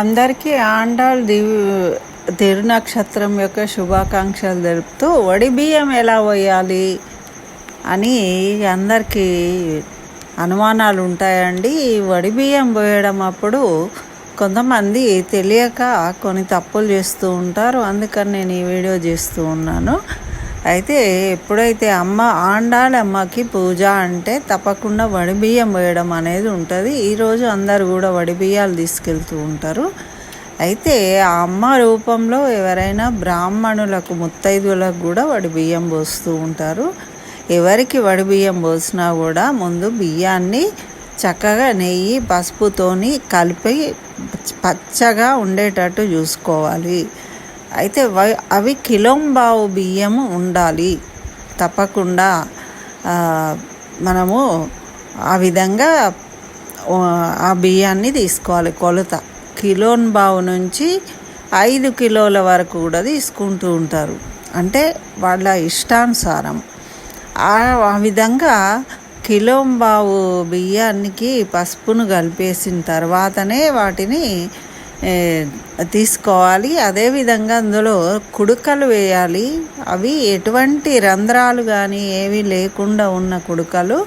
అందరికీ ఆండాల్ దివ్ తిరునక్షత్రం యొక్క శుభాకాంక్షలు తెలుపుతూ వడి బియ్యం ఎలా పోయాలి అని అందరికీ అనుమానాలు ఉంటాయండి. ఈ వడి బియ్యం పోయడం అప్పుడు కొంతమంది తెలియక కొన్ని తప్పులు చేస్తూ ఉంటారు. అందుకని నేను ఈ వీడియో చేస్తూ ఉన్నాను. అయితే ఎప్పుడైతే అమ్మ ఆండాళమ్మకి పూజ అంటే తప్పకుండా వడి బియ్యం వేయడం అనేది ఉంటుంది. ఈరోజు అందరు కూడా వడి బియ్యాలు తీసుకెళ్తూ ఉంటారు. అయితే ఆ అమ్మ రూపంలో ఎవరైనా బ్రాహ్మణులకు ముత్తైదులకు కూడా వడి బియ్యం పోస్తూ ఉంటారు. ఎవరికి వడి బియ్యం పోసినా కూడా ముందు బియ్యాన్ని చక్కగా నెయ్యి పసుపుతోని కలిపి పచ్చగా ఉండేటట్టు చూసుకోవాలి. అయితే అవి కిలోంబావు బియ్యము ఉండాలి. తప్పకుండా మనము ఆ విధంగా ఆ, బియ్యాన్ని తీసుకోవాలి కొలత. కిలోన్ బావు నుంచి ఐదు కిలోల వరకు కూడా తీసుకుంటూ ఉంటారు. అంటే వాళ్ళ ఇష్టానుసారం. ఆ విధంగా కిలోంబావు బియ్యానికి పసుపును కలిపేసిన తర్వాతనే వాటిని తీసుకోవాలి. అదేవిధంగా అందులో కుడుకలు వేయాలి. అవి ఎటువంటి రంధ్రాలు కానీ ఏవి లేకుండా ఉన్న కుడుకలు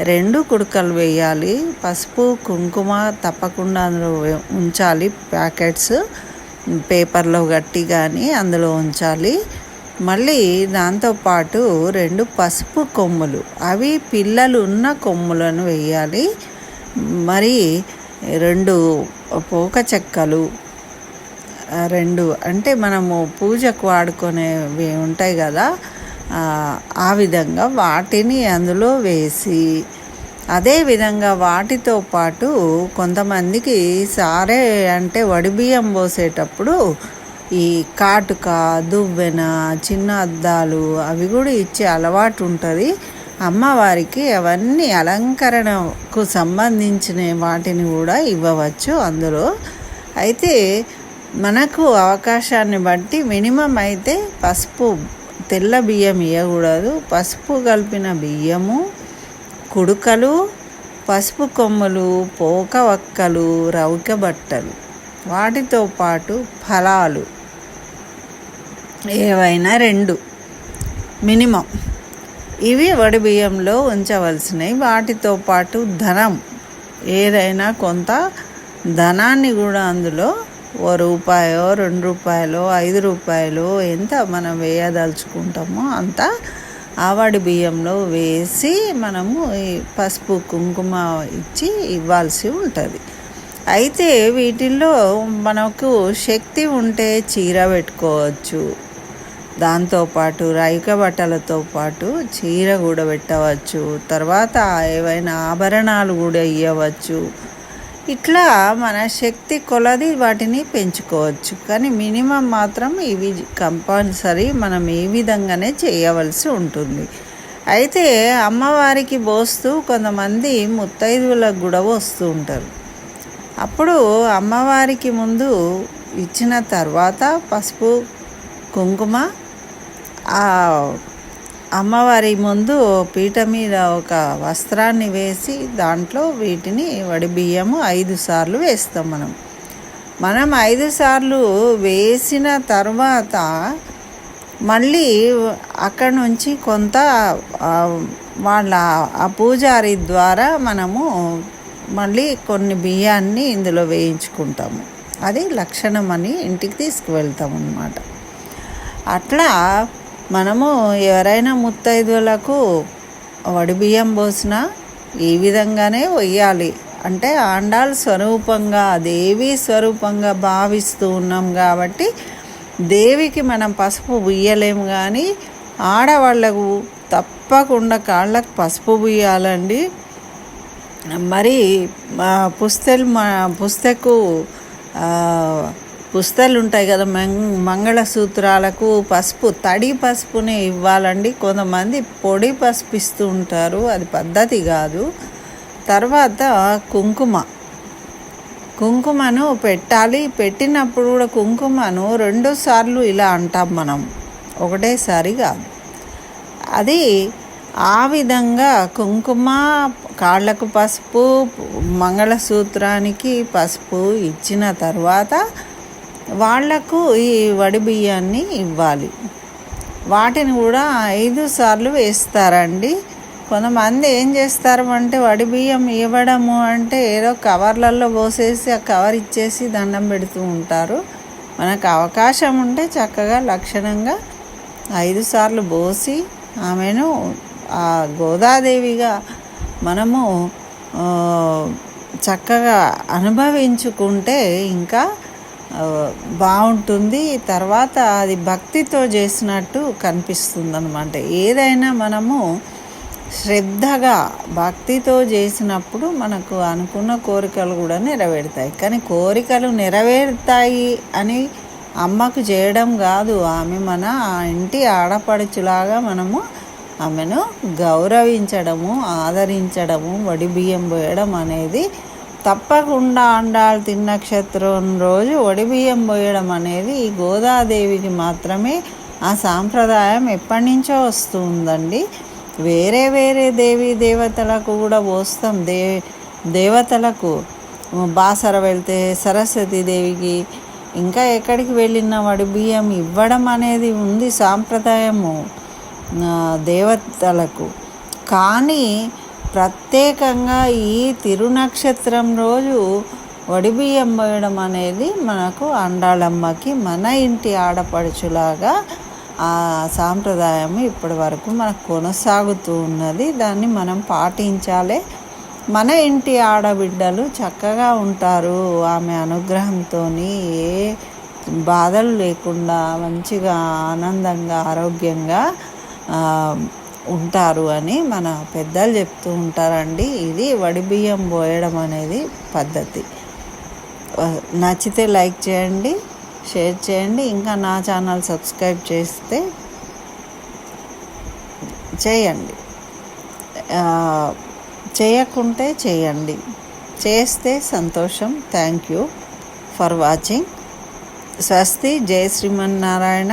రెండు కుడుకలు వేయాలి. పసుపు కుంకుమ తప్పకుండా అందులో ఉంచాలి. ప్యాకెట్స్ పేపర్లో గట్టి కానీ అందులో ఉంచాలి. మళ్ళీ దాంతోపాటు రెండు పసుపు కొమ్ములు. అవి పిల్లలు ఉన్న కొమ్ములను వేయాలి. మరి రెండు పోక చెక్కలు రెండు అంటే మనము పూజకు వాడుకునేవి ఉంటాయి కదా ఆ, ఆ విధంగా వాటిని అందులో వేసి అదే విధంగా వాటితో పాటు కొంతమందికి సారే అంటే వడిబియ్యం పోసేటప్పుడు ఈ కాటుక దువ్వెన చిన్న అద్దాలు అవి కూడా ఇచ్చే అలవాటు ఉంటుంది. అమ్మవారికి అవన్నీ అలంకరణకు సంబంధించిన వాటిని కూడా ఇవ్వవచ్చు అందులో. అయితే మనకు అవకాశాన్ని బట్టి మినిమం అయితే పసుపు తెల్ల బియ్యం ఇవ్వకూడదు పసుపు కలిపిన బియ్యము కుడుకలు పసుపు కొమ్మలు పోక వక్కలు రౌక బట్టలు. వాటితో పాటు ఫలాలు. ఏవైనా రెండు మినిమం. ఇవి వడి బియ్యంలో ఉంచవలసినవి. వాటితో పాటు ధనం. ఏదైనా కొంత ధనాన్ని కూడా అందులో ఓ రూపాయో రెండు రూపాయలు ఐదు రూపాయలు ఎంత మనం వేయదలుచుకుంటామో అంత ఆవాడి బియ్యంలో వేసి మనము ఈ పసుపు కుంకుమ ఇచ్చి ఇవ్వాల్సి ఉంటుంది. అయితే వీటిల్లో మనకు శక్తి ఉంటే చీర పెట్టుకోవచ్చు. దాంతోపాటు రైక బట్టలతో పాటు చీర కూడా పెట్టవచ్చు. తర్వాత ఏవైనా ఆభరణాలు కూడా ఇవ్వవచ్చు ఇట్లా మన శక్తి కొలది వాటిని పెంచుకోవచ్చు. కానీ మినిమం మాత్రం ఇవి కంపల్సరీ మనం ఈ విధంగానే చేయవలసి ఉంటుంది. అయితే అమ్మవారికి పోస్తూ కొంతమంది ముత్తైదువులకు కూడా వస్తూ ఉంటారు. అప్పుడు అమ్మవారికి ముందు ఇచ్చిన తర్వాత పసుపు కుంకుమ అమ్మవారి ముందు పీట మీద ఒక వస్త్రాన్ని వేసి దాంట్లో వీటిని వడి బియ్యము ఐదు సార్లు వేస్తాం మనం. మనం ఐదు సార్లు వేసిన తర్వాత మళ్ళీ అక్కడ నుంచి కొంత వాళ్ళ ఆ పూజారి ద్వారా మనము మళ్ళీ కొన్ని బియ్యాన్ని ఇందులో వేయించుకుంటాము. అది లక్షణం అని ఇంటికి తీసుకువెళ్తాం అన్నమాట అట్లా మనము ఎవరైనా ముత్తైదులకు వడి బియ్యం పోసినా ఈ విధంగానే వెయ్యాలి. అంటే ఆండాల్ స్వరూపంగా దేవి స్వరూపంగా భావిస్తూ ఉన్నాం కాబట్టి దేవికి మనం పసుపు బుయ్యలేము కానీ ఆడవాళ్ళకు తప్పకుండా కాళ్ళకు పసుపు బుయ్యాలండి. మరి మా మా పుస్తకు పుస్తలు ఉంటాయి కదా మంగ మంగళసూత్రాలకు పసుపు తడి పసుపుని ఇవ్వాలండి. కొంతమంది పొడి పసుపు ఇస్తూ ఉంటారు అది పద్ధతి కాదు. తర్వాత కుంకుమ. కుంకుమను పెట్టాలి. పెట్టినప్పుడు కూడా కుంకుమను రెండు సార్లు ఇలా అంటాం మనం. ఒకటేసారి కాదు. అది ఆ విధంగా కుంకుమ కాళ్ళకు పసుపు మంగళసూత్రానికి పసుపు ఇచ్చిన తర్వాత వాళ్ళకు ఈ వడిబియ్యాన్ని ఇవ్వాలి. వాటిని కూడా ఐదు సార్లు వేస్తారండి. కొంతమంది ఏం చేస్తారు అంటే వడి బియ్యం ఇవ్వడము అంటే ఏదో కవర్లలో పోసేసి ఆ కవర్ ఇచ్చేసి దండం పెడుతూ ఉంటారు. మనకు అవకాశం ఉంటే చక్కగా లక్షణంగా ఐదు సార్లు పోసి ఆమెను ఆ గోదాదేవిగా మనము చక్కగా అనుభవించుకుంటే ఇంకా బాగుంటుంది. తర్వాత అది భక్తితో చేసినట్టు కనిపిస్తుంది అనమాట ఏదైనా మనము శ్రద్ధగా భక్తితో చేసినప్పుడు మనకు అనుకున్న కోరికలు కూడా నెరవేరుతాయి. కానీ కోరికలు నెరవేరుతాయి అని అమ్మకు చేయడం కాదు. ఆమె మన ఇంటి ఆడపడుచులాగా మనము ఆమెను గౌరవించడము ఆదరించడము వడి బియ్యం పోయడం అనేది తప్పకుండా అండాలు తిన్న నక్షత్రం రోజు వడి బియ్యం పోయడం అనేది ఈ గోదాదేవికి మాత్రమే. ఆ సాంప్రదాయం ఎప్పటి నుంచో వస్తుందండి. వేరే వేరే దేవి దేవతలకు కూడా పోస్తాం. దే దేవతలకు బాసర వెళ్తే సరస్వతి దేవికి ఇంకా ఎక్కడికి వెళ్ళిన వడి బియ్యం ఇవ్వడం అనేది ఉంది సాంప్రదాయము దేవతలకు. కానీ ప్రత్యేకంగా ఈ తిరునక్షత్రం రోజు వడిబియ్యం పోయడం అనేది మనకు అండాళమ్మకి మన ఇంటి ఆడపడుచులాగా ఆ సాంప్రదాయం ఇప్పటి వరకు మనకు కొనసాగుతూ ఉన్నది. దాన్ని మనం పాటించాలి. మన ఇంటి ఆడబిడ్డలు చక్కగా ఉంటారు. ఆమె అనుగ్రహంతో ఏ బాధలు లేకుండా మంచిగా ఆనందంగా ఆరోగ్యంగా ఉంటారు అని మన పెద్దలు చెప్తూ ఉంటారండి. ఇది వడి బియ్యం పోయడం అనేది పద్ధతి. నచ్చితే లైక్ చేయండి షేర్ చేయండి. ఇంకా నా ఛానల్ సబ్స్క్రైబ్ చేస్తే చేయండి. చేయకుంటే చేయండి. చేస్తే సంతోషం. థ్యాంక్ యూ ఫర్ వాచింగ్ స్వస్తి. జయ శ్రీమన్నారాయణ.